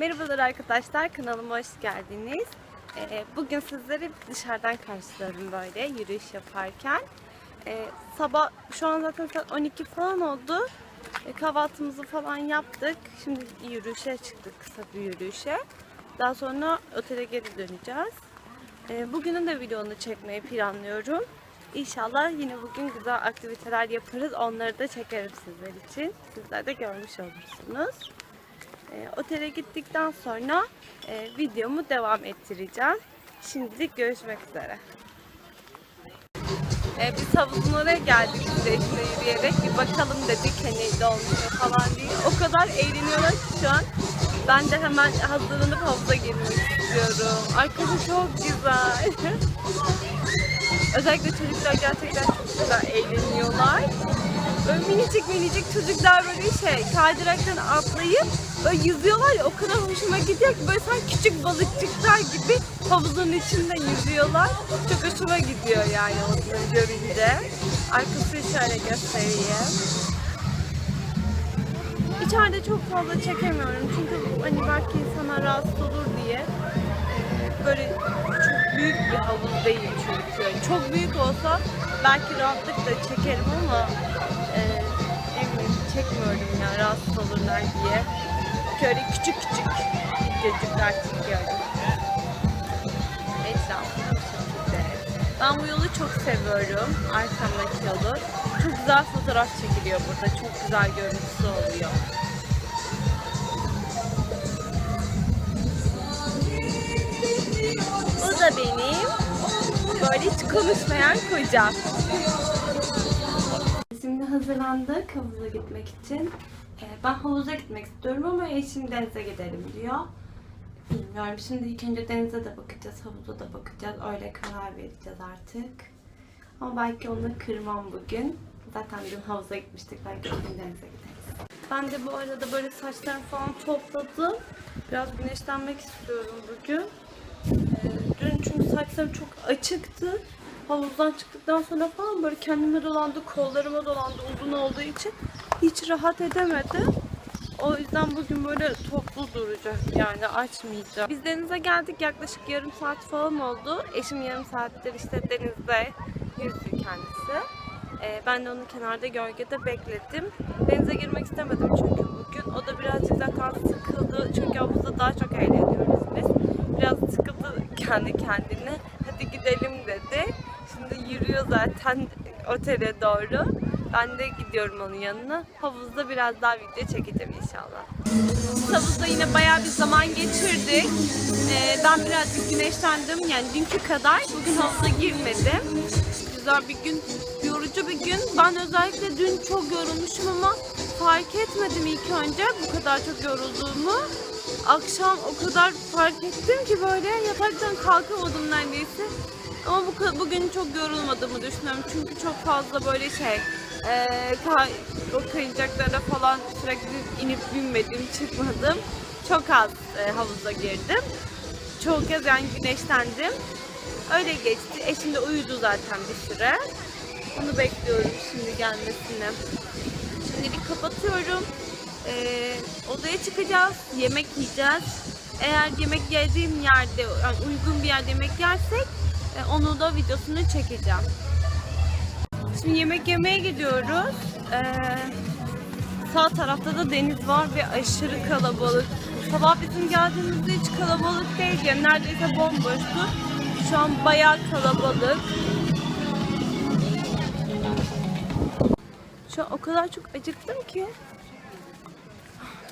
Merhabalar arkadaşlar, kanalıma hoş geldiniz. Ee, bugün sizleri dışarıdan karşıladım böyle yürüyüş yaparken. Ee, sabah, şu an zaten saat 12 falan oldu. Ee, kahvaltımızı falan yaptık. Şimdi yürüyüşe çıktık, kısa bir yürüyüşe. Daha sonra otele geri döneceğiz. Bugünün de videonu çekmeyi planlıyorum. İnşallah yine bugün güzel aktiviteler yaparız. Onları da çekerim sizler için. Sizler de görmüş olursunuz. E, otele gittikten sonra e, videomu devam ettireceğim. Şimdilik görüşmek üzere. E, biz havuzun oraya geldik işte yürüyerek bir bakalım dedik hani dolmuyor falan diye. O kadar eğleniyorlar ki şu an. Ben de hemen hazırlanıp havuza girmek istiyorum. Arkası çok güzel. Özellikle çocuklar gerçekten çok güzel eğleniyorlar. Böyle minicik minicik çocuklar böyle şey kaydıraktan atlayıp böyle yüzüyorlar ya o kadar hoşuma gidiyor ki böyle sanki küçük balıkçıklar gibi havuzun içinde yüzüyorlar. Çok hoşuma gidiyor yani onu görünce. Arkasını şöyle göstereyim. İçeride çok fazla çekemiyorum çünkü hani belki insana rahatsız olur diye havuz değil çünkü. Çok büyük olsa belki rahatlıkla çekerim ama e, eminim çekmiyorum ya rahatsız olurlar diye. Şöyle küçük küçük videocuklar çekiyorum. Etrafı bu şekilde. Ben bu yolu çok seviyorum. Arkamdaki yolu. Çok güzel fotoğraf çekiliyor burada. Çok güzel görüntüsü oluyor. Da benim böyle hiç konuşmayan kocam. Şimdi hazırlandık havuza gitmek için. Ee, Ben havuza gitmek istiyorum ama eşim denize gidelim diyor. Bilmiyorum. Şimdi ilk önce denize de bakacağız, havuza da bakacağız. Öyle karar vereceğiz artık. Ama belki onu kırmam bugün. Zaten dün havuza gitmiştik. Belki bugün denize gideriz. Ben de bu arada böyle saçlarımı falan topladım. Biraz güneşlenmek istiyorum bugün. Ee, Dün çünkü saçlarım çok açıktı. Havuzdan çıktıktan sonra falan böyle kendime dolandı, kollarıma dolandı uzun olduğu için hiç rahat edemedim. O yüzden bugün böyle toplu duracak yani açmayacağım. Biz denize geldik yaklaşık yarım saat falan oldu. Eşim yarım saattir işte denizde yüzdü kendisi. Ee, ben de onu kenarda gölgede bekledim. Denize girmek istemedim çünkü bugün. O da birazcık zaten sıkıldı. Çünkü havuzda daha çok eğleniyoruz biz. Biraz sıkıldı kendi kendine. Hadi gidelim dedi. Şimdi yürüyor zaten otele doğru. Ben de gidiyorum onun yanına. Havuzda biraz daha video çekeceğim inşallah. Havuzda yine bayağı bir zaman geçirdik. Ee, ben birazcık güneşlendim. Yani dünkü kadar. Bugün havuza girmedim. Güzel bir gün, yorucu bir gün. Ben özellikle dün çok yorulmuşum ama fark etmedim ilk önce bu kadar çok yorulduğumu. Akşam o kadar fark ettim ki böyle yataktan kalkamadım neredeyse. Ama bu bugün çok yorulmadığımı düşünüyorum çünkü çok fazla böyle şey e, kay, o kayacaklara falan sürekli inip binmedim, çıkmadım. Çok az e, havuza girdim. Çoğu kez yani güneşlendim. Öyle geçti. Eşim de uyudu zaten bir süre. Onu bekliyorum şimdi gelmesini. Şimdilik kapatıyorum. Ee, odaya çıkacağız. Yemek yiyeceğiz. Eğer yemek yediğim yerde, yani uygun bir yerde yemek yersek e, onu da videosunu çekeceğim. Şimdi yemek yemeye gidiyoruz. Ee, sağ tarafta da deniz var ve aşırı kalabalık. Sabah bizim geldiğimizde hiç kalabalık değildi. Neredeyse bomboştu. Şu an bayağı kalabalık. Şu an o kadar çok acıktım ki.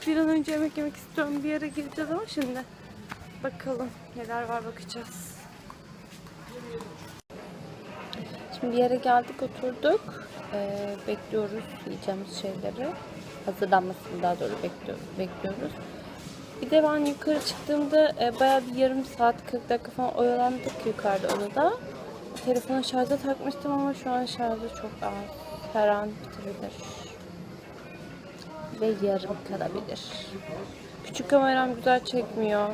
Bir an önce yemek yemek istiyorum. Bir yere gireceğiz ama şimdi. Bakalım neler var bakacağız. Şimdi bir yere geldik oturduk. Ee, bekliyoruz yiyeceğimiz şeyleri. Hazırlanmasını daha doğru bekliyoruz. Bir de ben yukarı çıktığımda e, bayağı bir yarım saat 40 dakika falan oyalandık yukarıda odada. Telefonu şarja takmıştım ama şu an şarjı çok az. Her an bitebilir. Ve yarım kalabilir. Küçük kameram güzel çekmiyor.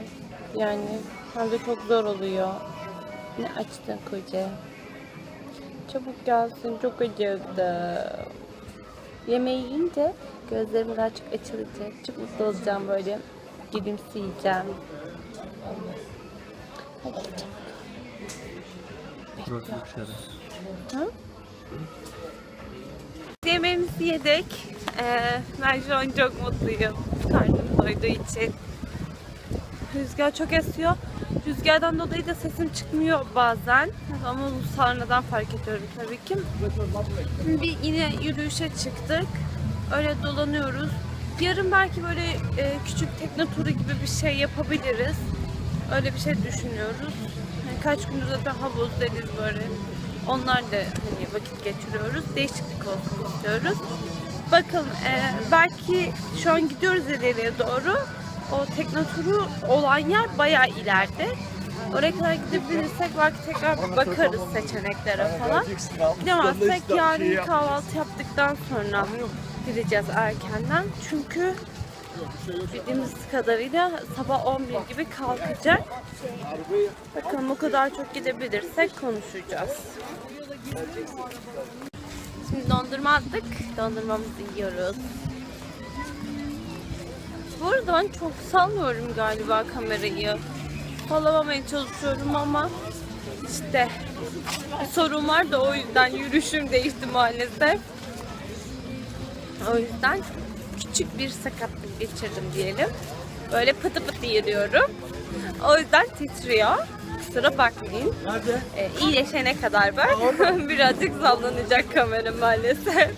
Yani hem de çok zor oluyor. Ne açtın koca? Çabuk gelsin çok acıktım. Yemeği yiyince gözlerim daha çok açılacak. Çok mutlu olacağım böyle. Gülümseyeceğim. Burası dışarı. Yemeğimizi yedik. Ee, ben şu an çok mutluyum. Karnım doyduğu için. Rüzgar çok esiyor. Rüzgardan dolayı da sesim çıkmıyor bazen. Ama bu sonradan fark ediyorum tabii ki. Bir yine yürüyüşe çıktık. Öyle dolanıyoruz. Yarın belki böyle e, küçük tekne turu gibi bir şey yapabiliriz. Öyle bir şey düşünüyoruz. Yani kaç gündür zaten havuz, deniz böyle. Onlar da hani vakit geçiriyoruz. Değişiklik olsun istiyoruz. Bakalım e, belki şu an gidiyoruz ileriye doğru. O tekne turu olan yer bayağı ileride. Oraya kadar gidebilirsek belki tekrar bakarız seçeneklere falan. Gidemezsek yarın kahvaltı yaptıktan sonra gideceğiz erkenden. Çünkü bildiğimiz kadarıyla sabah 11 gibi kalkacak. Bakalım o kadar çok gidebilirsek konuşacağız. Dondurma aldık. Dondurmamızı yiyoruz. Bu arada ben çok salmıyorum galiba kamerayı. Sallamamaya çalışıyorum ama işte sorun var da o yüzden yürüyüşüm değişti maalesef. O yüzden küçük bir sakatlık geçirdim diyelim. Böyle pıtı pıtı yürüyorum. O yüzden titriyor. Kusura bakmayın. Ee, iyileşene kadar ben birazcık sallanacak kamera maalesef.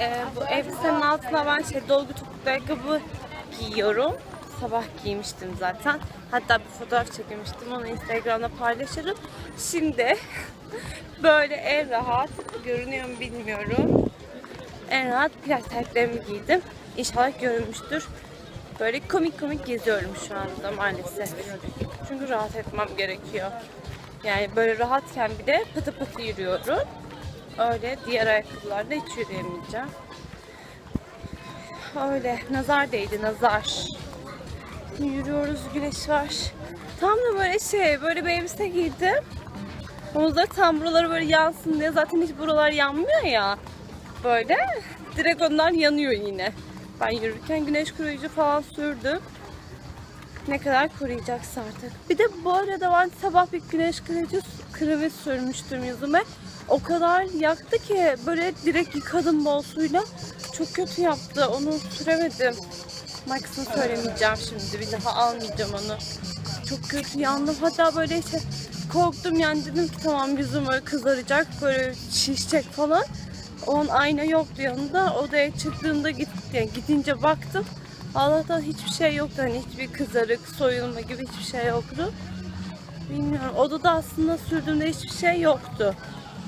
Ee, bu elbisenin altına ben şey dolgu topuklu ayakkabı giyiyorum. Sabah giymiştim zaten. Hatta bir fotoğraf çekmiştim. Onu Instagram'da paylaşırım. Şimdi böyle en rahat görünüyor mu bilmiyorum. En rahat plaj taytlarımı giydim. İnşallah görünmüştür. Böyle komik komik geziyorum şu anda maalesef. Çünkü rahat etmem gerekiyor. Yani böyle rahatken bir de pıtı pıtı yürüyorum. Öyle diğer ayakkabılarda hiç yürüyemeyeceğim. Öyle nazar değdi nazar. Yürüyoruz güneş var. Tam da böyle şey böyle bir elbise giydim. Omuzda tam buraları böyle yansın diye zaten hiç buralar yanmıyor ya. Böyle direkt onlar yanıyor yine. Ben yürürken güneş koruyucu falan sürdüm. Ne kadar koruyacaksa artık. Bir de bu arada ben sabah bir güneş koruyucu kremi sürmüştüm yüzüme. O kadar yaktı ki böyle direkt yıkadım bol suyla. Çok kötü yaptı. Onu süremedim. Max'ını söylemeyeceğim şimdi. Bir daha almayacağım onu. Çok kötü yandım. Hatta böyle şey korktum yani dedim ki tamam yüzüm böyle kızaracak. Böyle şişecek falan. O an ayna yoktu yanında. Odaya çıktığımda git, yani gidince baktım. Allah'tan hiçbir şey yoktu. Hani hiçbir kızarık, soyulma gibi hiçbir şey yoktu. Bilmiyorum. Odada aslında sürdüğümde hiçbir şey yoktu.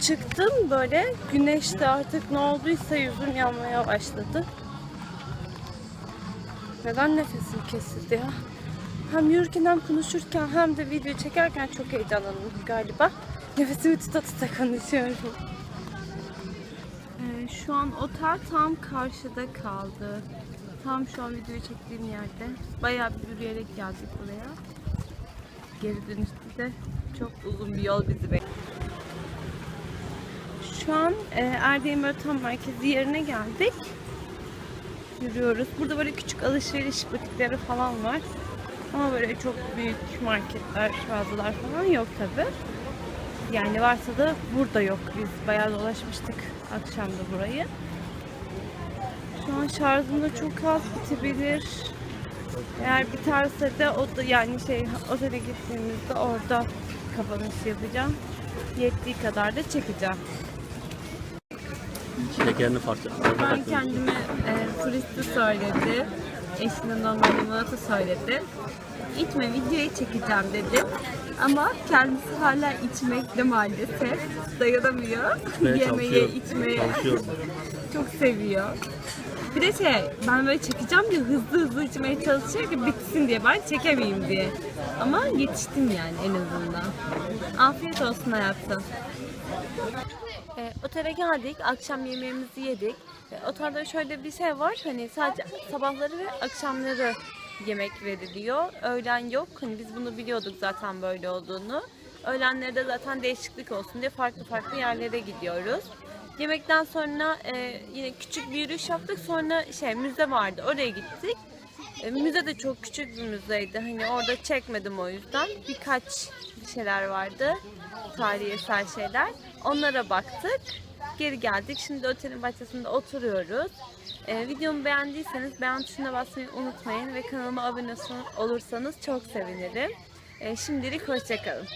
Çıktım böyle güneşte artık ne olduysa yüzüm yanmaya başladı. Neden nefesim kesildi ya? Hem yürürken hem konuşurken hem de video çekerken çok heyecanlandım galiba. Nefesimi tuta tuta konuşuyorum. Ee, şu an otel tam karşıda kaldı. Tam şu an videoyu çektiğim yerde. Bayağı bir yürüyerek geldik buraya. Geri dönüşte de çok uzun bir yol bizi bekliyor. Şu an e, Erdem Öğretim Merkezi yerine geldik. Yürüyoruz. Burada böyle küçük alışveriş butikleri falan var. Ama böyle çok büyük marketler, mağazalar falan yok tabi. Yani varsa da burada yok. Biz bayağı dolaşmıştık akşam da burayı. Şu an şarjım da çok az bitebilir. Eğer biterse de o da yani şey otele gittiğimizde orada kapanış yapacağım. Yettiği kadar da çekeceğim. Şekerini farklı. Ben kendime e, turisti söyledi. Eşinin normal limonata söyledi. İçme videoyu çekeceğim dedim. Ama kendisi hala içmekte maalesef. Dayanamıyor. Yemeye, çalışıyor. içmeye. Çalışıyor. Çok seviyor. Bir de şey, ben böyle çekeceğim diye hızlı hızlı içmeye çalışıyor ki bitsin diye. Ben çekemeyeyim diye. Ama yetiştim yani en azından. Afiyet olsun hayatım. E, otele geldik, akşam yemeğimizi yedik. E, otelde şöyle bir şey var, hani sadece sabahları ve akşamları yemek veriliyor. Öğlen yok, hani biz bunu biliyorduk zaten böyle olduğunu. Öğlenleri de zaten değişiklik olsun diye farklı farklı yerlere gidiyoruz. Yemekten sonra e, yine küçük bir yürüyüş yaptık, sonra şey müze vardı, oraya gittik. E, müze de çok küçük bir müzeydi. Hani orada çekmedim o yüzden. Birkaç bir şeyler vardı. Tarihi eser şeyler. Onlara baktık. Geri geldik. Şimdi otelin bahçesinde oturuyoruz. E, videomu beğendiyseniz beğen tuşuna basmayı unutmayın ve kanalıma abone olursanız çok sevinirim. E, şimdilik hoşçakalın.